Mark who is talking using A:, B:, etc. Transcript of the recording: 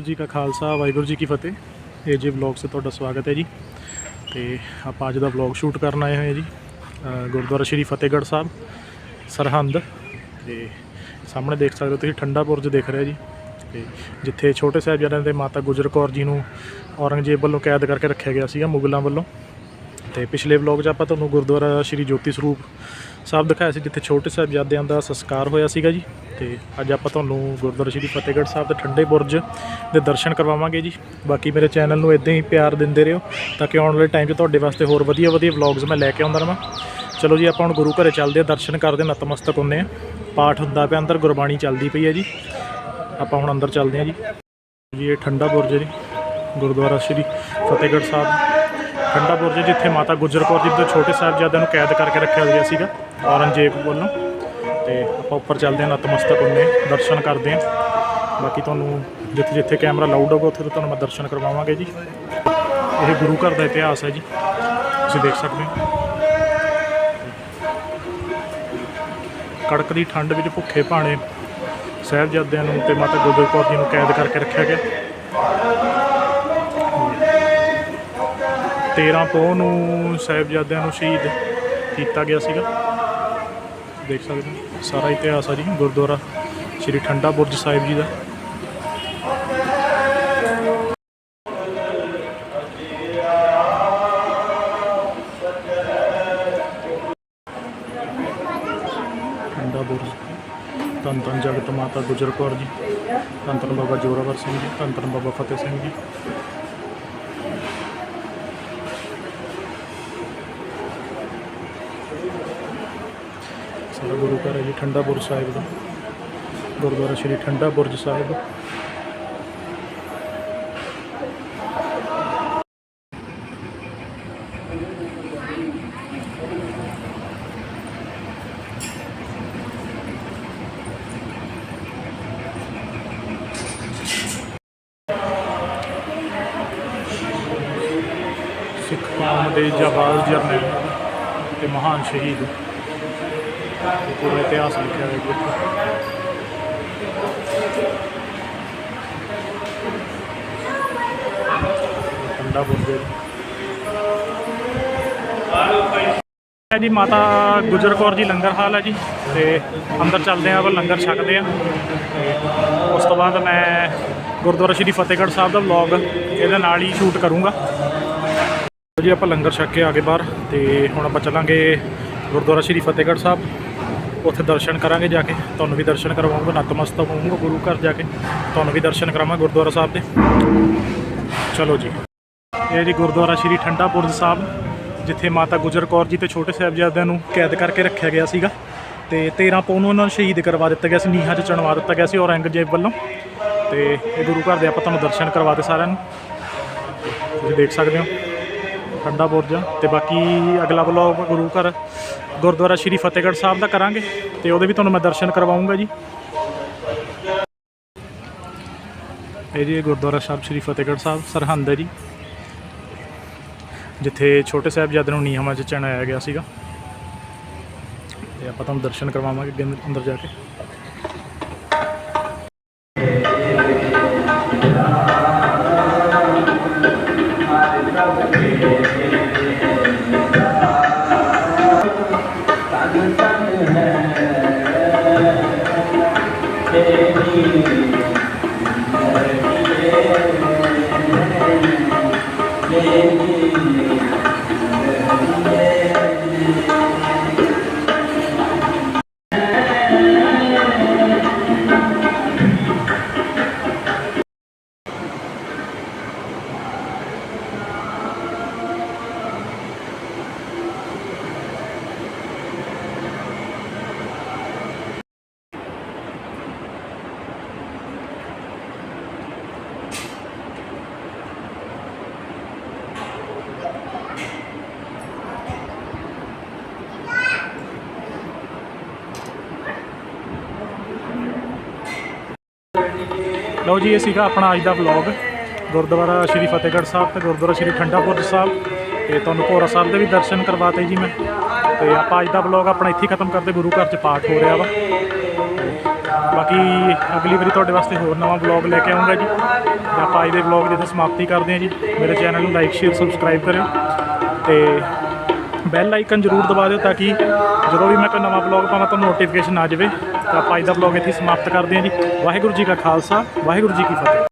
A: ਜੀ ਕਾ ਖਾਲਸਾ, ਵਾਹਿਗੁਰੂ ਜੀ ਕੀ ਫਤਿਹ। ਇਹ ਜੀ ਵਲੌਗ 'ਤੇ ਤੁਹਾਡਾ ਸਵਾਗਤ ਹੈ ਜੀ। ਤੇ ਆਪਾਂ ਅੱਜ ਦਾ ਵਲੌਗ ਸ਼ੂਟ ਕਰਨ ਆਏ ਹੋਏ ਜੀ। ਗੁਰਦੁਆਰਾ ਸ਼੍ਰੀ ਫਤਿਹਗੜ੍ਹ ਸਾਹਿਬ, ਸਰਹੰਦ। ਤੇ ਸਾਹਮਣੇ ਦੇਖ ਸਕਦੇ ਹੋ ਤੁਸੀਂ ਠੰਡਾ ਬੁਰਜ ਦੇਖ ਰਿਹਾ ਜੀ। ਤੇ ਜਿੱਥੇ ਛੋਟੇ ਸਾਹਿਬਜ਼ਾਦਿਆਂ ਦੇ ਮਾਤਾ ਗੁਜਰ ਕੌਰ ਜੀ ਨੂੰ ਔਰੰਗਜ਼ੇਬ ਵੱਲੋਂ ਕੈਦ ਕਰਕੇ ਰੱਖਿਆ ਗਿਆ ਸੀਗਾ ਮੁਗਲਾਂ ਵੱਲੋਂ। ਤੇ ਪਿਛਲੇ ਵਲੌਗ 'ਚ ਆਪਾਂ ਤੁਹਾਨੂੰ ਗੁਰਦੁਆਰਾ ਸ਼੍ਰੀ ਜੋਤੀ ਸਰੂਪ ਸਾਹਿਬ ਦਿਖਾਇਆ ਸੀ ਜਿੱਥੇ ਛੋਟੇ ਸਾਹਿਬਜ਼ਾਦਿਆਂ ਦਾ ਸੰਸਕਾਰ ਹੋਇਆ ਸੀਗਾ ਜੀ। ਤੇ ਅੱਜ ਆਪਾਂ ਤੁਹਾਨੂੰ ਗੁਰਦੁਆਰਾ ਸ਼੍ਰੀ ਫਤਿਹਗੜ੍ਹ ਸਾਹਿਬ ਦੇ ਠੰਡੇ ਬੁਰਜ ਦੇ ਦਰਸ਼ਨ ਕਰਵਾਵਾਂਗੇ ਜੀ। ਬਾਕੀ ਮੇਰੇ ਚੈਨਲ ਨੂੰ ਇਦਾਂ ਹੀ ਪਿਆਰ ਦਿੰਦੇ ਰਹੋ ਤਾਂ ਕਿ ਆਉਣ ਵਾਲੇ ਟਾਈਮ 'ਚ ਤੁਹਾਡੇ ਵਾਸਤੇ ਹੋਰ ਵਧੀਆ ਵਧੀਆ ਵਲੌਗਸ ਮੈਂ ਲੈ ਕੇ ਆਉਂਦਾ ਰਵਾਂ। ਚਲੋ ਜੀ ਆਪਾਂ ਹੁਣ ਗੁਰੂ ਘਰੇ ਚੱਲਦੇ ਆ ਦਰਸ਼ਨ ਕਰਦੇ ਹਾਂ, ਨਤਮਸਤਕ ਹੁੰਨੇ ਆ ਪਾਠ ਹੁੰਦਾ ਪਿਆ ਅੰਦਰ ਗੁਰਬਾਣੀ ਚੱਲਦੀ ਪਈ ਹੈ ਜੀ। ਆਪਾਂ ਹੁਣ ਅੰਦਰ ਚੱਲਦੇ ਆ ਜੀ। ਜੀ ਇਹ ਠੰਡਾ ਬੁਰਜ ਜੀ ਗੁਰਦੁਆਰਾ ਸ਼੍ਰੀ ਫਤਿਹਗੜ੍ਹ ਸਾਹਿਬ। ਠੰਡਾ ਬੁਰਜ ਹੈ ਜਿੱਥੇ ਮਾਤਾ ਗੁਜਰ ਕੌਰ ਜੀ ਦੇ ਛੋਟੇ ਸਾਹਿਬਜ਼ਾਦਿਆਂ ਨੂੰ ਕੈਦ ਕਰਕੇ ਰੱਖਿਆ ਗਿਆ ਸੀਗਾ, ਔਰੰਗਜ਼ੇਬ ਵੱਲੋਂ। ਤੇ ਆਪਾਂ ਉੱਪਰ ਚੱਲਦੇ ਹਾਂ, ਨਤਮਸਤਕ ਹੁੰਨੇ ਦਰਸ਼ਨ ਕਰਦੇ ਹਾਂ। ਬਾਕੀ ਤੁਹਾਨੂੰ ਜਿੱਥੇ ਜਿੱਥੇ ਕੈਮਰਾ ਲਾਊਡ ਹੋਗਾ ਉੱਥੇ ਤੋਂ ਤੁਹਾਨੂੰ ਮੈਂ ਦਰਸ਼ਨ ਕਰਵਾਵਾਂਗੇ ਜੀ। ਇਹ ਗੁਰੂ ਘਰ ਦਾ ਇਤਿਹਾਸ ਹੈ ਜੀ, ਤੁਸੀਂ ਦੇਖ ਸਕਦੇ ਹੋ। ਕੜਕ ਦੀ ਠੰਡ ਵਿੱਚ ਭੁੱਖੇ ਭਾਣੇ ਸਾਹਿਬਜ਼ਾਦਿਆਂ ਨੂੰ ਤੇ ਮਾਤਾ ਗੁਜਰ ਕੌਰ ਜੀ ਨੂੰ ਕੈਦ ਕਰਕੇ ਰੱਖਿਆ ਗਿਆ। 13 ਪੋਹ ਨੂੰ ਸਾਹਿਬਜ਼ਾਦਿਆਂ ਨੂੰ ਸ਼ਹੀਦ ਕੀਤਾ ਗਿਆ ਸੀਗਾ। ਦੇਖ ਸਕਦੇ ਹੋ, ਸਾਰਾ ਇਤਿਹਾਸ ਆ ਜੀ, ਗੁਰਦੁਆਰਾ ਸ਼੍ਰੀ ਠੰਡਾ ਬੁਰਜ ਸਾਹਿਬ ਜੀ ਦਾ। ਠੰਡਾ ਬੁਰਜ, ਧੰਨ ਧੰਨ ਜਗਤ ਮਾਤਾ ਗੁਜਰ ਕੌਰ ਜੀ, ਧੰਨ ਧੰਨ ਬਾਬਾ ਜੋਰਾਵਰ ਸਿੰਘ ਜੀ, ਧੰਨ ਧੰਨ ਬਾਬਾ ਫਤਿਹ ਸਿੰਘ ਜੀ। ਸਾਰਾ ਗੁਰੂ ਘਰ ਹੈ ਜੀ ਠੰਡਾ ਬੁਰਜ ਸਾਹਿਬ ਦਾ। ਗੁਰਦੁਆਰਾ ਸ਼੍ਰੀ ਠੰਡਾ ਬੁਰਜ ਸਾਹਿਬ। ਸਿੱਖ ਕੌਮ ਦੇ ਜਾਬਾਜ਼ ਜਰਨੈਲ ਤੇ ਮਹਾਨ ਸ਼ਹੀਦ ਤੇ ਪੂਰਾ ਇਤਿਹਾਸ ਲਿਖਿਆ ਹੋਇਆ ਜੀ ਇੱਥੇ। ਠੰਡਾ ਬੁਰਜ ਹੈ ਜੀ। ਮਾਤਾ ਗੁਜਰ ਕੌਰ ਜੀ ਲੰਗਰ ਹਾਲ ਹੈ ਜੀ, ਤੇ ਅੰਦਰ ਚੱਲਦੇ ਆਂ ਆਪਾਂ ਲੰਗਰ ਛਕਦੇ ਆਂ ਉਸ ਤੋਂ ਬਾਅਦ ਮੈਂ ਗੁਰਦੁਆਰਾ ਸ਼੍ਰੀ ਫਤਿਹਗੜ੍ਹ ਸਾਹਿਬ ਦਾ ਵਲੌਗ ਇਹਦੇ ਨਾਲ ਹੀ ਸ਼ੂਟ ਕਰੂੰਗਾ। ਜੀ, ਆਪਾਂ ਲੰਗਰ ਛਕ ਕੇ ਆ ਗਏ ਬਾਹਰ, ਤੇ ਹੁਣ ਆਪਾਂ ਚੱਲਾਂਗੇ ਗੁਰਦੁਆਰਾ ਸ਼੍ਰੀ ਫਤਿਹਗੜ੍ਹ ਸਾਹਿਬ। ਉੱਥੇ ਦਰਸ਼ਨ ਕਰਾਂਗੇ ਜਾ ਕੇ। ਤੁਹਾਨੂੰ ਵੀ ਦਰਸ਼ਨ ਕਰਵਾਉਂਗਾ ਨਤਮਸਤਕ ਹੋਊਂਗਾ ਗੁਰੂ ਘਰ ਜਾ ਕੇ। ਤੁਹਾਨੂੰ ਵੀ ਦਰਸ਼ਨ ਕਰਾਵਾਂ ਗੁਰਦੁਆਰਾ ਸਾਹਿਬ ਦੇ। ਚਲੋ ਜੀ। ਇਹ ਜੀ ਗੁਰਦੁਆਰਾ ਸ਼੍ਰੀ ਠੰਡਾ ਬੁਰਜ ਸਾਹਿਬ, ਜਿੱਥੇ ਮਾਤਾ ਗੁਜਰ ਕੌਰ ਜੀ ਤੇ ਛੋਟੇ ਸਾਹਿਬਜ਼ਾਦਿਆਂ ਨੂੰ ਕੈਦ ਕਰਕੇ ਰੱਖਿਆ ਗਿਆ ਸੀਗਾ। ਤੇ 13 ਪੌਂ ਨੂੰ ਉਹਨਾਂ ਨੂੰ ਸ਼ਹੀਦ ਕਰਵਾ ਦਿੱਤਾ ਗਿਆ ਸੀ, ਨੀਹਾਂ 'ਚ ਚਣਵਾ ਦਿੱਤਾ ਗਿਆ ਸੀ ਔਰੰਗਜ਼ੇਬ ਵੱਲੋਂ। ਤੇ ਇਹ ਗੁਰੂ ਘਰ ਦੇ ਆਪਾਂ ਤੁਹਾਨੂੰ ਦਰਸ਼ਨ ਕਰਵਾ ਦੇ ਸਾਰਿਆਂ ਨੂੰ। ਤੁਸੀਂ ਦੇਖ ਸਕਦੇ ਹੋ। ਠੰਡਾ ਬੁਰਜ ਆ। ਤੇ ਬਾਕੀ ਅਗਲਾ ਵਲੋਗ ਗੁਰੂ ਘਰ, ਗੁਰਦੁਆਰਾ ਸ਼੍ਰੀ ਫਤਿਹਗੜ੍ਹ ਸਾਹਿਬ ਦਾ ਕਰਾਂਗੇ। ਤੇ ਉਹਦੇ ਵੀ ਤੁਹਾਨੂੰ ਮੈਂ ਦਰਸ਼ਨ ਕਰਵਾਉਂਗਾ ਜੀ। ਇਹ ਜੀ ਗੁਰਦੁਆਰਾ ਸਾਹਿਬ ਸ਼੍ਰੀ ਫਤਿਹਗੜ੍ਹ ਸਾਹਿਬ, ਸਰਹੰਦ ਹੈ ਜੀ। ਜਿੱਥੇ ਛੋਟੇ ਸਾਹਿਬਜ਼ਾਦੇ ਨੂੰ ਨੀਹਾਂ 'ਚ ਚਣਾਇਆ ਗਿਆ ਸੀਗਾ। ਤੇ ਆਪਾਂ ਤੁਹਾਨੂੰ ਦਰਸ਼ਨ ਕਰਵਾਵਾਂਗੇ ਅੰਦਰ ਜਾ ਕੇ। Hey. ਲਓ ਜੀ, ਇਹ ਸੀਗਾ ਆਪਣਾ ਅੱਜ ਦਾ ਵਲੌਗ ਗੁਰਦੁਆਰਾ ਸ਼੍ਰੀ ਫਤਿਹਗੜ੍ਹ ਸਾਹਿਬ ਤੇ ਗੁਰਦੁਆਰਾ ਸ਼੍ਰੀ ਠੰਡਾਪੁਰ ਸਾਹਿਬ। ਤੇ ਤੁਹਾਨੂੰ ਭੋਰਾ ਸਾਹਿਬ ਦੇ ਵੀ ਦਰਸ਼ਨ ਕਰਵਾਤੇ ਜੀ ਮੈਂ। ਤੇ ਆਪਾਂ ਅੱਜ ਦਾ ਵਲੌਗ ਆਪਣਾ ਇੱਥੇ ਖਤਮ ਕਰਦੇ, ਗੁਰੂ ਘਰ 'ਚ ਪਾਠ ਹੋ ਰਿਹਾ ਵਾ। ਬਾਕੀ ਅਗਲੀ ਵਾਰੀ ਤੁਹਾਡੇ ਵਾਸਤੇ ਹੋਰ ਨਵਾਂ ਵਲੌਗ ਲੈ ਕੇ ਆਉਂਗਾ ਜੀ। ਤੇ ਆਪਾਂ ਅੱਜ ਦੇ ਵਲੌਗ ਦੀ ਇੱਥੇ ਸਮਾਪਤੀ ਕਰਦੇ ਹਾਂ ਜੀ। ਮੇਰੇ ਚੈਨਲ ਨੂੰ ਲਾਈਕ ਸ਼ੇਅਰ ਸਬਸਕ੍ਰਾਈਬ ਕਰਿਓ। ਤੇ ਬੈਲ ਆਈਕਨ ਜ਼ਰੂਰ ਦਬਾ ਦਿਓ ਤਾਂ ਕਿ ਜਦੋਂ ਵੀ ਮੈਂ ਕੋਈ ਨਵਾਂ ਵਲੌਗ ਪਾਵਾਂ ਤਾਂ ਨੋਟੀਫਿਕੇਸ਼ਨ ਆ ਜਾਵੇ। ਤਾਂ ਆਪਾਂ ਅੱਜ ਦਾ ਵਲੌਗ ਇੱਥੇ ਸਮਾਪਤ ਕਰਦੇ ਹਾਂ ਜੀ। ਵਾਹਿਗੁਰੂ ਜੀ ਕਾ ਖਾਲਸਾ, ਵਾਹਿਗੁਰੂ ਜੀ ਕੀ ਫਤਿਹ।